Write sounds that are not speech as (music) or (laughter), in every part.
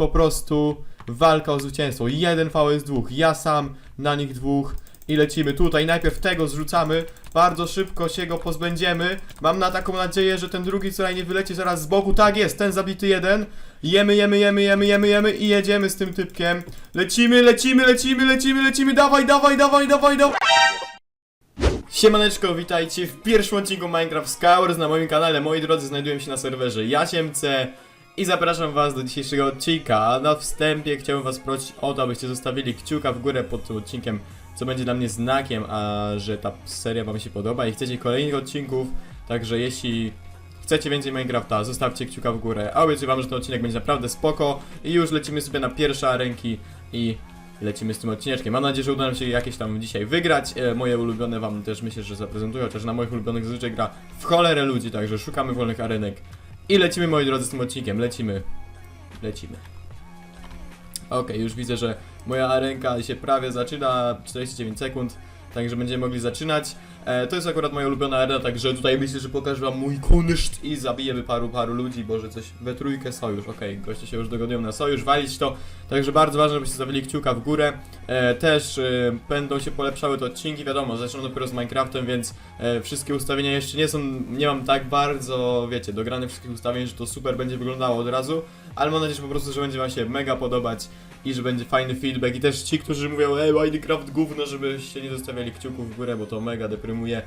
po prostu walka o zwycięstwo. Jeden VS dwóch, ja sam na nich dwóch i lecimy tutaj. Najpierw tego zrzucamy, bardzo szybko się go pozbędziemy. Mam na taką nadzieję, że ten drugi co najmniej wyleci zaraz z boku. Tak jest, ten zabity jeden. Jemy, jemy, jemy, jemy, jemy, jemy i jedziemy z tym typkiem. Lecimy, lecimy, lecimy, lecimy, lecimy. Dawaj, dawaj, dawaj, dawaj, dawaj. Siemaneczko, witajcie w pierwszym odcinku Minecraft Scowers na moim kanale. Moi drodzy, znajduję się na serwerze Jasiemce i zapraszam was do dzisiejszego odcinka. Na wstępie chciałbym was prosić o to, abyście zostawili kciuka w górę pod tym odcinkiem, co będzie dla mnie znakiem, a że ta seria wam się podoba i chcecie kolejnych odcinków. Także jeśli chcecie więcej Minecrafta, zostawcie kciuka w górę. A obiecuję wam, że ten odcinek będzie naprawdę spoko i już lecimy sobie na pierwsze arenki i lecimy z tym odcineczkiem. Mam nadzieję, że uda nam się jakieś tam dzisiaj wygrać. E, moje ulubione wam też myślę, że zaprezentuję, chociaż na moich ulubionych zazwyczaj gra w cholerę ludzi, także szukamy wolnych arenek. I lecimy, moi drodzy, z tym odcinkiem. Lecimy. Lecimy. Okej, już widzę, że moja arenka się prawie zaczyna. 49 sekund. Także będziemy mogli zaczynać. E, to jest akurat moja ulubiona arena, także tutaj myślę, że pokażę wam mój kunszt i zabijemy paru, paru ludzi, bo że coś we trójkę sojusz. Okej, goście się już dogadują na sojusz, walić to. Także bardzo ważne, żebyście zostawili kciuka w górę. E, też e, będą się polepszały te odcinki, wiadomo, zaczną dopiero z Minecraftem, więc e, wszystkie ustawienia jeszcze nie są, nie mam tak bardzo, wiecie, dogranych wszystkich ustawień, że to super będzie wyglądało od razu, ale mam nadzieję, że po prostu, że będzie wam się mega podobać i że będzie fajny feedback i też ci, którzy mówią, ej, Minecraft gówno, żebyście nie zostawiali kciuków w górę, bo to mega deprymuje.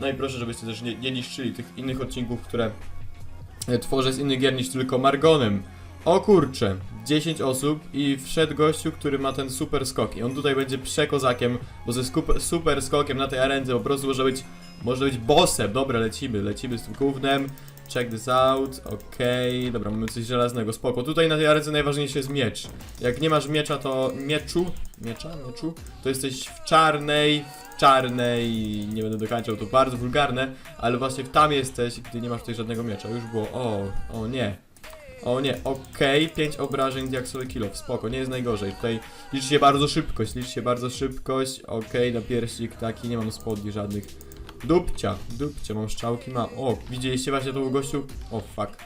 No i proszę, żebyście też nie, nie niszczyli tych innych odcinków, które e, tworzę z innych gier niż tylko Margonem. O kurcze, 10 osób i wszedł gościu, który ma ten super skok i on tutaj będzie przekozakiem, bo ze super skokiem na tej arence po prostu może być, może być bossem. Dobra, lecimy, lecimy z tym gównem. Check this out, okej, dobra, mamy coś żelaznego, spoko. Tutaj na tej arence najważniejszy jest miecz. Jak nie masz miecza, to mieczu, miecza, mieczu, to jesteś w czarnej, w czarnej, nie będę dokańczał, to bardzo wulgarne, ale właśnie tam jesteś, gdy nie masz tutaj żadnego miecza. Już było, o, o nie. O nie, okej, 5 obrażeń diaksowy kill spoko, nie jest najgorzej. Tutaj liczy się bardzo szybkość, liczy się bardzo szybkość, okej, na pierścik taki, nie mam spodni żadnych. Dupcia, dupcia, mam strzałki, mam. O, widzieliście właśnie to gościu? O, fuck.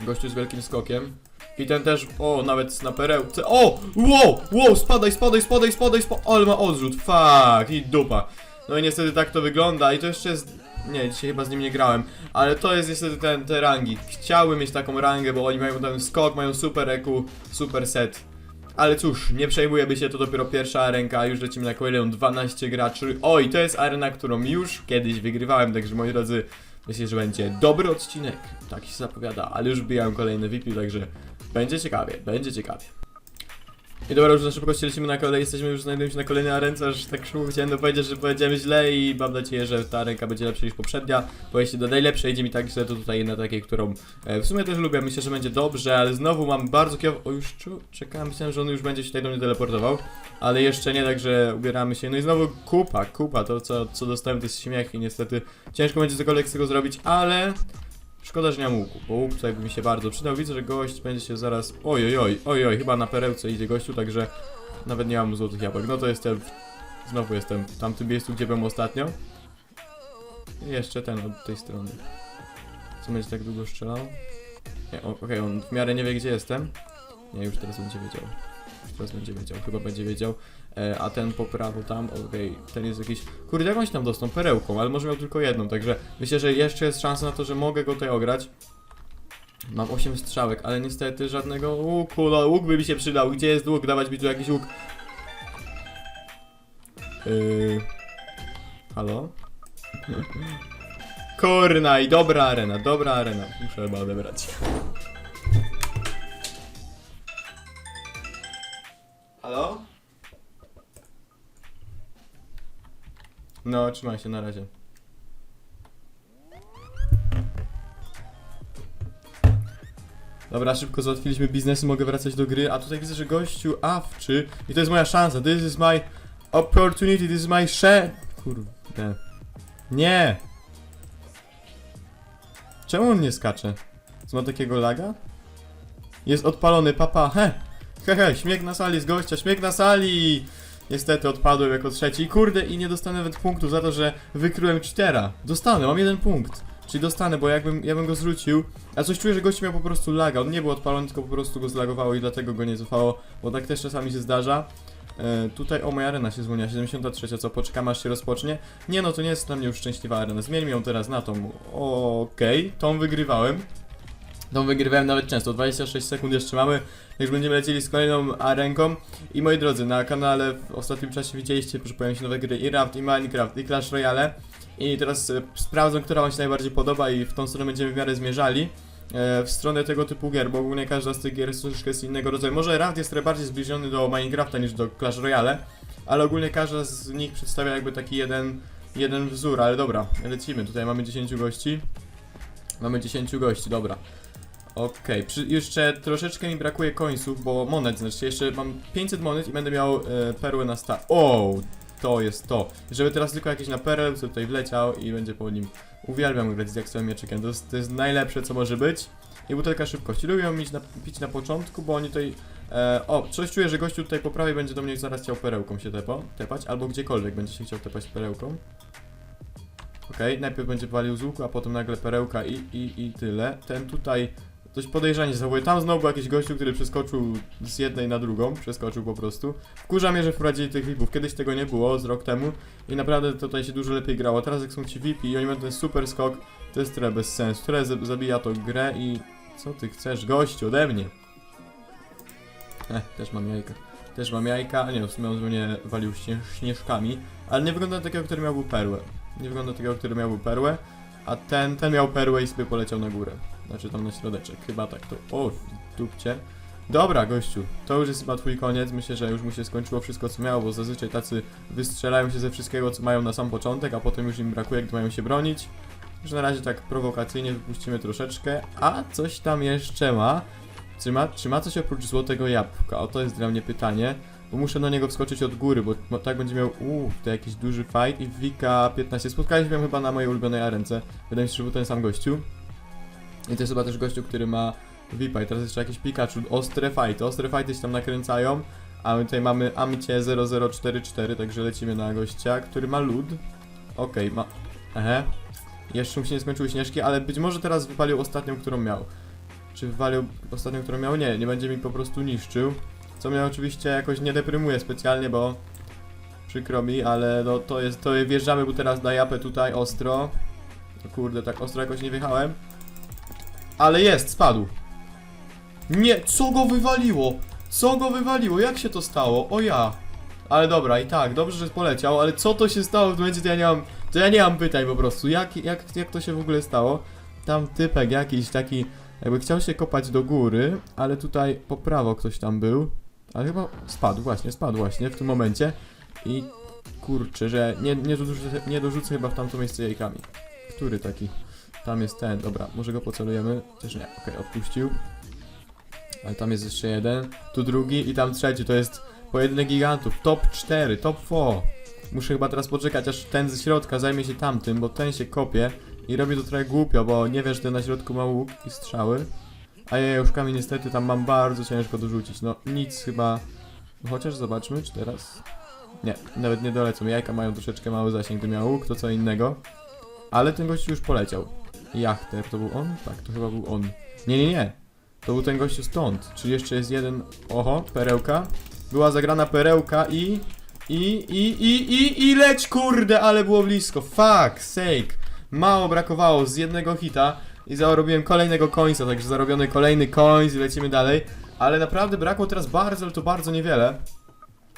Gościu z wielkim skokiem. I ten też, o, nawet na perełce. O! Wow! Wow! Spadaj, spadaj, spadaj, spadaj, spadaj. Ale ma odrzut, fuck, i dupa. No i niestety tak to wygląda i to jeszcze jest... Nie, dzisiaj chyba z nim nie grałem, ale to jest niestety ten, te rangi. Chciałbym mieć taką rangę, bo oni mają ten skok, mają super EQ, super set. Ale cóż, nie przejmujemy się, to dopiero pierwsza arenka, już lecimy na kolejną 12 graczy. Oj, to jest arena, którą już kiedyś wygrywałem, także moi drodzy, myślę, że będzie dobry odcinek. Tak się zapowiada, ale już wbijałem kolejny VIP, także będzie ciekawie, będzie ciekawie. I dobra, już na szybkości lecimy na kolej, jesteśmy już, znajdujemy się na kolejnej arence, aż tak szybko chciałem dopowiedzieć, że powiedziałem źle i mam nadzieję, że ta ręka będzie lepsza niż poprzednia, bo jeśli do najlepszej idzie mi tak źle, to tutaj na takiej, którą e, w sumie też lubię, myślę, że będzie dobrze, ale znowu mam bardzo kiew... O, już czu... czekałem, myślałem, że on już będzie się tutaj do mnie teleportował, ale jeszcze nie, także ubieramy się, no i znowu kupa, kupa, to co, co dostałem to jest śmiech i niestety ciężko będzie cokolwiek z tego zrobić, ale... Szkoda, że nie mam łuku, bo łuk tutaj by mi się bardzo przydał. Widzę, że gość będzie się zaraz... Oj, oj, oj, oj, chyba na perełce idzie gościu, także nawet nie mam złotych jabłek. No to jestem... Znowu jestem w tamtym miejscu, gdzie byłem ostatnio. I jeszcze ten od tej strony. Co będzie tak długo strzelał? Nie, okej, on w miarę nie wie, gdzie jestem. Nie, już teraz będzie wiedział. Teraz będzie wiedział, chyba będzie wiedział. E, a ten po prawo tam, okej, ten jest jakiś... Kurde, jakąś tam dostał perełką, ale może miał tylko jedną, także myślę, że jeszcze jest szansa na to, że mogę go tutaj ograć. Mam 8 strzałek, ale niestety żadnego łuku, no łuk by mi się przydał. Gdzie jest łuk? Dawać mi tu jakiś łuk. Yy... Halo? (laughs) Kurna i dobra arena, dobra arena. Muszę chyba odebrać. Halo? No, trzymaj się na razie. Dobra, szybko załatwiliśmy biznesy, mogę wracać do gry, a tutaj widzę, że gościu awczy i to jest moja szansa, this is my opportunity, this is my share... Kurde. Nie! Czemu on nie skacze? Co ma takiego laga? Jest odpalony, papa, he! Hehe, śmiech na sali z gościa, śmiech na sali! Niestety odpadłem jako trzeci. Kurde, i nie dostanę nawet punktu za to, że wykryłem cheatera. Dostanę, mam jeden punkt. Czyli dostanę, bo jakbym, ja bym go zrzucił, a coś czuję, że gość miał po prostu laga, on nie był odpalony, tylko po prostu go zlagowało i dlatego go nie cofało, bo tak też czasami się zdarza. E, tutaj, o moja arena się zwolniła, 73, co poczekamy aż się rozpocznie. Nie no, to nie jest dla mnie już szczęśliwa arena, zmieńmy ją teraz na tą. Okej, tą wygrywałem. Tą wygrywałem nawet często, 26 sekund jeszcze mamy, już będziemy lecieli z kolejną arenką. I moi drodzy, na kanale w ostatnim czasie widzieliście, że pojawią się nowe gry i Raft, i Minecraft, i Clash Royale. I teraz e, sprawdzę, która wam się najbardziej podoba i w tą stronę będziemy w miarę zmierzali. E, w stronę tego typu gier, bo ogólnie każda z tych gier jest troszeczkę z innego rodzaju. Może Raft jest bardziej zbliżony do Minecrafta niż do Clash Royale, ale ogólnie każda z nich przedstawia jakby taki jeden, jeden wzór, ale dobra, lecimy. Tutaj mamy 10 gości. Mamy 10 gości, dobra. Okej, przy- jeszcze troszeczkę mi brakuje końców, bo monet, znaczy jeszcze mam 500 monet i będę miał e, perły na start. O, to jest to. Żeby teraz tylko jakiś na perel, tutaj wleciał i będzie po nim. Uwielbiam grać z diaksowym mieczykiem, to jest, to jest najlepsze co może być. I butelka szybkości. Lubią mieć na, pić na początku, bo oni tutaj... E, o, coś czuję, że gościu tutaj po prawej będzie do mnie zaraz chciał perełką się tepo, tepać, albo gdziekolwiek będzie się chciał tepać perełką. Okej, najpierw będzie walił z łuku, a potem nagle perełka i, i, i tyle. Ten tutaj dość podejrzanie zachowuje. Tam znowu jakiś gościu, który przeskoczył z jednej na drugą, przeskoczył po prostu. Wkurza mnie, że wprowadzili tych VIPów. Kiedyś tego nie było, z rok temu i naprawdę tutaj się dużo lepiej grało. Teraz jak są ci VIP i oni mają ten super skok, to jest trochę bez sensu. Trochę za- zabija to grę i... Co ty chcesz, gościu, ode mnie? Eh, też mam jajka. Też mam jajka, a nie, w sumie on mnie walił śnie, śnieżkami, ale nie wygląda takiego, który miałby perłę. Nie wygląda takiego, który miałby perłę, a ten, ten miał perłę i sobie poleciał na górę. Znaczy tam na środeczek, chyba tak to. O, dupcie. Dobra, gościu, to już jest chyba twój koniec. Myślę, że już mu się skończyło wszystko, co miało, bo zazwyczaj tacy wystrzelają się ze wszystkiego, co mają na sam początek, a potem już im brakuje, gdy mają się bronić. Że na razie tak prowokacyjnie wypuścimy troszeczkę, a coś tam jeszcze ma. Czy ma, czy ma coś oprócz złotego jabłka? O, to jest dla mnie pytanie. Bo muszę na niego wskoczyć od góry, bo, tak będzie miał, uuu, to jakiś duży fight i Wika 15. Spotkaliśmy chyba na mojej ulubionej arence. Wydaje mi się, że był ten sam gościu. I to jest chyba też gościu, który ma VIPa i teraz jeszcze jakiś Pikachu, ostre fighty, ostre fighty się tam nakręcają, a my tutaj mamy Amicie 0044, także lecimy na gościa, który ma lód. Okej, ma... Ehe. Jeszcze mu się nie skończyły śnieżki, ale być może teraz wypalił ostatnią, którą miał. Czy wywalił ostatnią, którą miał? Nie, nie będzie mi po prostu niszczył. Co mnie oczywiście jakoś nie deprymuje specjalnie, bo przykro mi, ale no to jest, to wjeżdżamy mu teraz na japę tutaj ostro. Kurde, tak ostro jakoś nie wjechałem. Ale jest, spadł. Nie, co go wywaliło? Co go wywaliło? Jak się to stało? O ja. Ale dobra, i tak, dobrze, że poleciał, ale co to się stało w momencie, to ja nie mam, to ja nie mam pytań po prostu. Jak, jak, jak to się w ogóle stało? Tam typek jakiś taki, jakby chciał się kopać do góry, ale tutaj po prawo ktoś tam był. Ale chyba spadł, właśnie, spadł właśnie w tym momencie. I kurczę, że nie, nie, dorzucę, nie dorzucę chyba w tamto miejsce jajkami. Który taki? Tam jest ten, dobra, może go pocelujemy. Też nie, okej, odpuścił. Ale tam jest jeszcze jeden, tu drugi i tam trzeci, to jest pojedynek gigantów. Top 4, top 4. Muszę chyba teraz poczekać, aż ten ze środka zajmie się tamtym, bo ten się kopie i robi to trochę głupio, bo nie wiesz, że ten na środku ma łuk i strzały. A ja juszkami niestety tam mam bardzo ciężko dorzucić. No nic chyba. Chociaż zobaczmy, czy teraz. Nie, nawet nie dolecą. Jajka mają troszeczkę mały zasięg, gdy miał łuk, to co innego. Ale ten gościu już poleciał. Jachter, to był on? Tak, to chyba był on. Nie, nie, nie. To był ten gościu stąd. Czyli jeszcze jest jeden. Oho, perełka. Była zagrana perełka i. I, i, i, i, i leć, kurde, ale było blisko. Fuck, sake. Mało brakowało z jednego hita i zarobiłem kolejnego końca, także zarobiony kolejny końc i lecimy dalej. Ale naprawdę brakło teraz bardzo, ale to bardzo niewiele.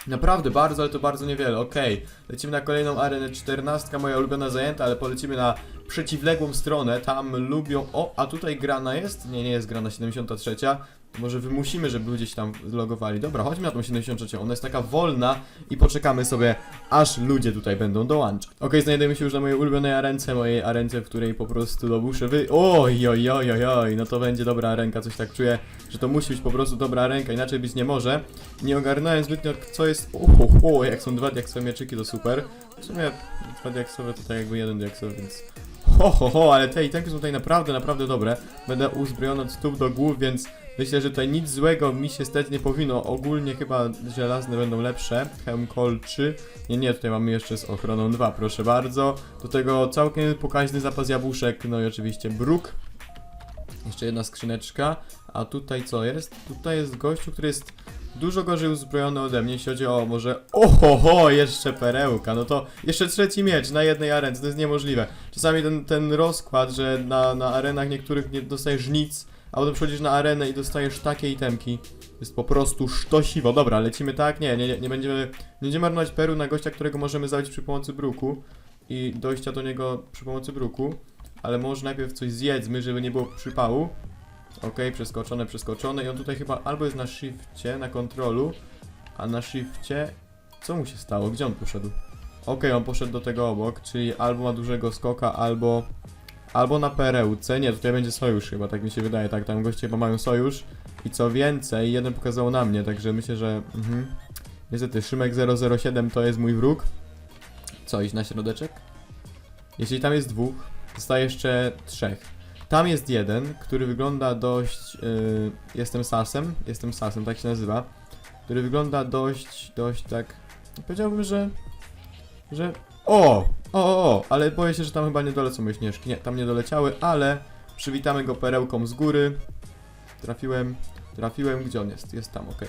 Naprawdę bardzo, ale to bardzo niewiele. Okej, lecimy na kolejną arenę 14, moja ulubiona zajęta, ale polecimy na przeciwległą stronę. Tam lubią. O, a tutaj grana jest? Nie, nie jest grana 73. Może wymusimy, żeby ludzie się tam logowali. Dobra, chodźmy na tą 73. Ona jest taka wolna i poczekamy sobie, aż ludzie tutaj będą dołączać. Okej, znajdujemy się już na mojej ulubionej arence, mojej arence, w której po prostu no wy... Oj, oj, oj, oj, no to będzie dobra ręka, coś tak czuję, że to musi być po prostu dobra ręka, inaczej być nie może. Nie ogarnąłem zbytnio, co jest... O, o, jak są dwa diaksowe mieczyki, to super. W sumie dwa diaksowe to tak jakby jeden diaksowy, więc... Ho, ho, ho, ale te itemki są tutaj naprawdę, naprawdę dobre. Będę uzbrojony od stóp do głów, więc Myślę, że tutaj nic złego mi się stać nie powinno. Ogólnie chyba żelazne będą lepsze. Hełm kolczy. Nie, nie, tutaj mamy jeszcze z ochroną 2, proszę bardzo. Do tego całkiem pokaźny zapas jabłuszek, no i oczywiście bruk. Jeszcze jedna skrzyneczka. A tutaj co jest? Tutaj jest gościu, który jest dużo gorzej uzbrojony ode mnie, jeśli chodzi o może... Ohoho, jeszcze perełka, no to jeszcze trzeci miecz na jednej arence, to jest niemożliwe. Czasami ten, ten rozkład, że na, na arenach niektórych nie dostajesz nic, a potem przychodzisz na arenę i dostajesz takie itemki. Jest po prostu sztosiwo. Dobra, lecimy tak? Nie, nie, nie, będziemy... Nie będziemy marnować peru na gościa, którego możemy zabić przy pomocy bruku i dojścia do niego przy pomocy bruku. Ale może najpierw coś zjedzmy, żeby nie było przypału. Okej, przeskoczone, przeskoczone i on tutaj chyba albo jest na shifcie, na kontrolu, a na shifcie... Co mu się stało? Gdzie on poszedł? Okej, on poszedł do tego obok, czyli albo ma dużego skoka, albo... Albo na perełce. Nie, tutaj będzie sojusz chyba, tak mi się wydaje, tak, tam goście chyba mają sojusz. I co więcej, jeden pokazał na mnie, także myślę, że... Mhm. Niestety, Szymek 007 to jest mój wróg. Co, iść na środeczek? Jeśli tam jest dwóch, zostaje jeszcze trzech. Tam jest jeden, który wygląda dość. Yy, jestem Sasem, jestem Sasem, tak się nazywa. Który wygląda dość, dość tak. Powiedziałbym, że. że. O! O, o, o! Ale boję się, że tam chyba nie dolecą moje śnieżki. Nie, tam nie doleciały, ale przywitamy go perełką z góry. Trafiłem, trafiłem, gdzie on jest? Jest tam, okej.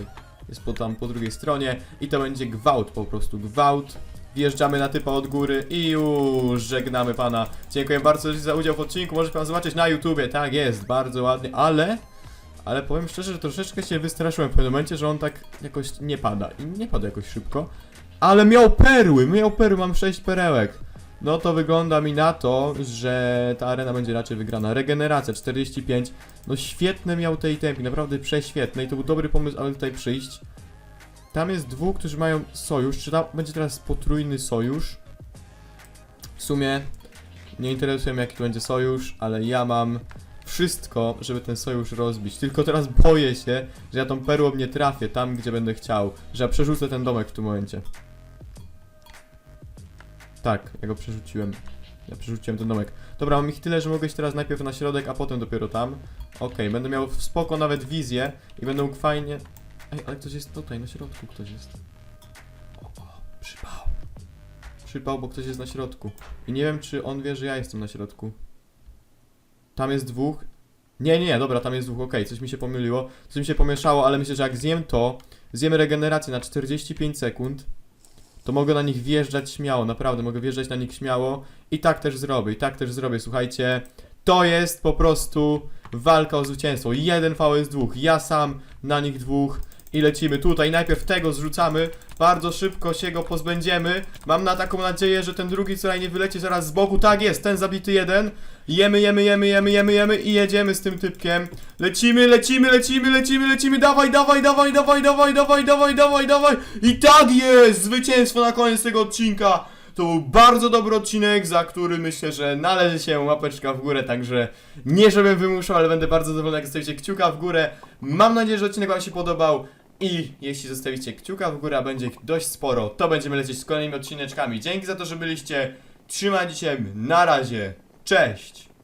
Jest po, tam po drugiej stronie i to będzie gwałt po prostu, gwałt. Wjeżdżamy na typa od góry i już żegnamy pana. Dziękuję bardzo za udział w odcinku. Możecie pan zobaczyć na YouTubie. Tak jest, bardzo ładnie, ale. Ale powiem szczerze, że troszeczkę się wystraszyłem w pewnym momencie, że on tak jakoś nie pada. I nie pada jakoś szybko. Ale miał perły, miał perły, mam 6 perełek. No to wygląda mi na to, że ta arena będzie raczej wygrana. Regeneracja 45. No świetne miał tej tempi, naprawdę prześwietne i to był dobry pomysł, aby tutaj przyjść. Tam jest dwóch, którzy mają sojusz. Czy tam będzie teraz potrójny sojusz? W sumie nie interesuje mnie jaki to będzie sojusz, ale ja mam wszystko, żeby ten sojusz rozbić. Tylko teraz boję się, że ja tą perłą nie trafię tam, gdzie będę chciał. Że ja przerzucę ten domek w tym momencie. Tak, ja go przerzuciłem. Ja przerzuciłem ten domek. Dobra, mam ich tyle, że mogę iść teraz najpierw na środek, a potem dopiero tam. Okej, będę miał spoko nawet wizję i będą fajnie... Ej, ale ktoś jest tutaj, na środku ktoś jest. O, o, przypał. Przypał, bo ktoś jest na środku. I nie wiem, czy on wie, że ja jestem na środku. Tam jest dwóch. Nie, nie, dobra, tam jest dwóch, okej, coś mi się pomyliło. Coś mi się pomieszało, ale myślę, że jak zjem to, zjem regenerację na 45 sekund, to mogę na nich wjeżdżać śmiało, naprawdę, mogę wjeżdżać na nich śmiało. I tak też zrobię, i tak też zrobię, słuchajcie. To jest po prostu walka o zwycięstwo. Jeden VS dwóch, ja sam na nich dwóch i lecimy tutaj. Najpierw tego zrzucamy, bardzo szybko się go pozbędziemy. Mam na taką nadzieję, że ten drugi co nie wyleci zaraz z boku. Tak jest, ten zabity jeden. Jemy, jemy, jemy, jemy, jemy, jemy i jedziemy z tym typkiem. Lecimy, lecimy, lecimy, lecimy, lecimy. Dawaj, dawaj, dawaj, dawaj, dawaj, dawaj, dawaj, dawaj, dawaj. I tak jest! Zwycięstwo na koniec tego odcinka. To był bardzo dobry odcinek, za który myślę, że należy się łapeczka w górę, także nie żebym wymuszał, ale będę bardzo zadowolony, jak zostawicie kciuka w górę. Mam nadzieję, że odcinek Wam się podobał i jeśli zostawicie kciuka w górę, a będzie ich dość sporo, to będziemy lecieć z kolejnymi odcineczkami. Dzięki za to, że byliście, trzymajcie się, na razie, cześć!